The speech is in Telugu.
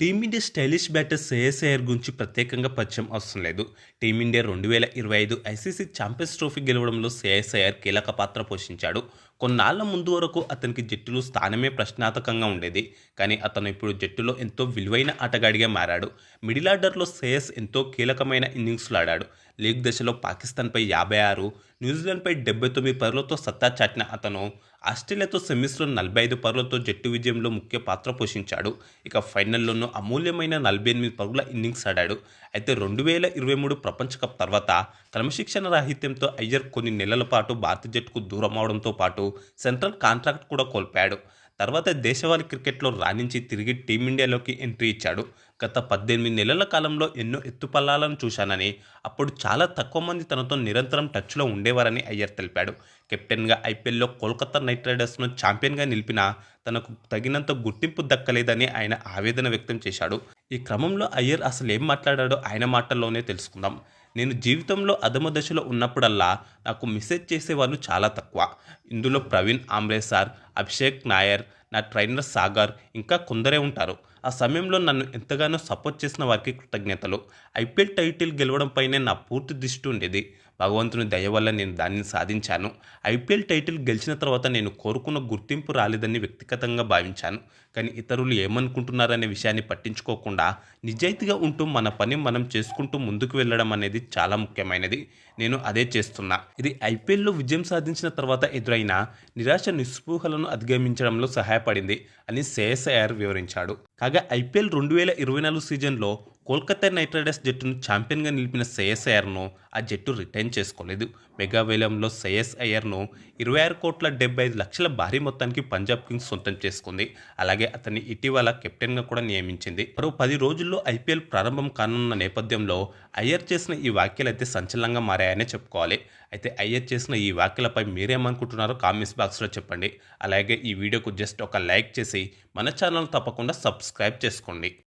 Team India stylish batter Shreyas Iyer గురించి ప్రత్యేకంగా పరిచయం అవసరం లేదు. టీమిండియా రెండు వేల ఇరవై ఐదు ఐసీసీ ఛాంపియన్స్ ట్రోఫీ గెలవడంలో శ్రేయస్ అయ్యర్ కీలక పాత్ర పోషించాడు. కొన్నాళ్ళ ముందు వరకు అతనికి జట్టులో స్థానమే ప్రశ్నార్థకంగా ఉండేది. కానీ అతను ఇప్పుడు జట్టులో ఎంతో విలువైన ఆటగాడిగా మారాడు. మిడిల్ ఆర్డర్లో శ్రేయస్ ఎంతో కీలకమైన ఇన్నింగ్స్లు ఆడాడు. లీగ్ దశలో పాకిస్తాన్పై యాభై ఆరు న్యూజిలాండ్పై డెబ్బై తొమ్మిది పరులతో సత్తా చాటిన అతను ఆస్ట్రేలియాతో సెమీస్లో నలభై ఐదు పరులతో జట్టు విజయంలో ముఖ్య పాత్ర పోషించాడు. ఇక ఫైనల్లోనూ అమూల్యమైన నలభై ఎనిమిది పరుగుల ఇన్నింగ్స్ ఆడాడు. అయితే రెండు వేల ఇరవై మూడు ప్రపంచ కప్ తర్వాత క్రమశిక్షణ రాహిత్యంతో అయ్యర్ కొన్ని నెలల పాటు భారత జట్టుకు దూరం అవడంతో పాటు సెంట్రల్ కాంట్రాక్ట్ కూడా కోల్పోయాడు. తర్వాత దేశవాళీ క్రికెట్లో రాణించి తిరిగి టీమిండియాలోకి ఎంట్రీ ఇచ్చాడు. గత పద్దెనిమిది నెలల కాలంలో ఎన్నో ఎత్తుపల్లాలను చూశానని అప్పుడు చాలా తక్కువ మంది తనతో నిరంతరం టచ్లో ఉండేవారని అయ్యర్ తెలిపాడు. కెప్టెన్గా ఐపీఎల్లో కోల్కతా నైట్ రైడర్స్ను ఛాంపియన్గా నిలిపినా తనకు తగినంత గుర్తింపు దక్కలేదని ఆయన ఆవేదన వ్యక్తం చేశాడు. ఈ క్రమంలో అయ్యర్ అసలు ఏం మాట్లాడాడో ఆయన మాటల్లోనే తెలుసుకుందాం. నేను జీవితంలో అధమ దశలో ఉన్నప్పుడల్లా నాకు మెసేజ్ చేసేవాళ్ళు చాలా తక్కువ. ఇందులో ప్రవీణ్ ఆమ్రే సార్ అభిషేక్ నాయర్ నా ట్రైనర్ సాగర్ ఇంకా కొందరే ఉంటారు. ఆ సమయంలో నన్ను ఎంతగానో సపోర్ట్ చేసిన వారికి కృతజ్ఞతలు. ఐపీఎల్ టైటిల్ గెలవడంపైనే నా పూర్తి దృష్టి ఉండేది. భగవంతుని దయ వల్ల నేను దానిని సాధించాను. ఐపీఎల్ టైటిల్ గెలిచిన తర్వాత నేను కోరుకున్న గుర్తింపు రాలేదని వ్యక్తిగతంగా భావించాను. కానీ ఇతరులు ఏమనుకుంటున్నారనే విషయాన్ని పట్టించుకోకుండా నిజాయితీగా ఉంటూ మన పని మనం చేసుకుంటూ ముందుకు వెళ్ళడం అనేది చాలా ముఖ్యమైనది. నేను అదే చేస్తున్నా. ఇది ఐపీఎల్లో విజయం సాధించిన తర్వాత ఎదురైన నిరాశ నిస్పృహలను అధిగమించడంలో సహాయపడింది అని శ్రేయస్ అయ్యర్ వివరించాడు. కాగా ఐపీఎల్ రెండు వేల ఇరవై నాలుగు సీజన్లో కోల్కతా నైట్ రైడర్స్ జట్టును ఛాంపియన్గా నిలిపిన శ్రేయస్ అయ్యర్ను ఆ జట్టు రిటైన్ చేసుకోలేదు. మెగా వేలంలో శ్రేయస్ అయ్యర్ను ఇరవై ఆరు కోట్ల డెబ్బై ఐదు లక్షల భారీ మొత్తానికి పంజాబ్ కింగ్స్ సొంతం చేసుకుంది. అలాగే అతన్ని ఇటీవల కెప్టెన్గా కూడా నియమించింది. మరో పది రోజుల్లో ఐపీఎల్ ప్రారంభం కానున్న నేపథ్యంలో అయ్యర్ చేసిన ఈ వ్యాఖ్యలు అయితే సంచలనంగా మారాయనే చెప్పుకోవాలి. అయితే అయ్యర్ చేసిన ఈ వ్యాఖ్యలపై మీరేమనుకుంటున్నారో కామెంట్స్ బాక్స్లో చెప్పండి. అలాగే ఈ వీడియోకు జస్ట్ ఒక లైక్ చేసి మన ఛానల్ తప్పకుండా సబ్స్క్రైబ్ చేసుకోండి.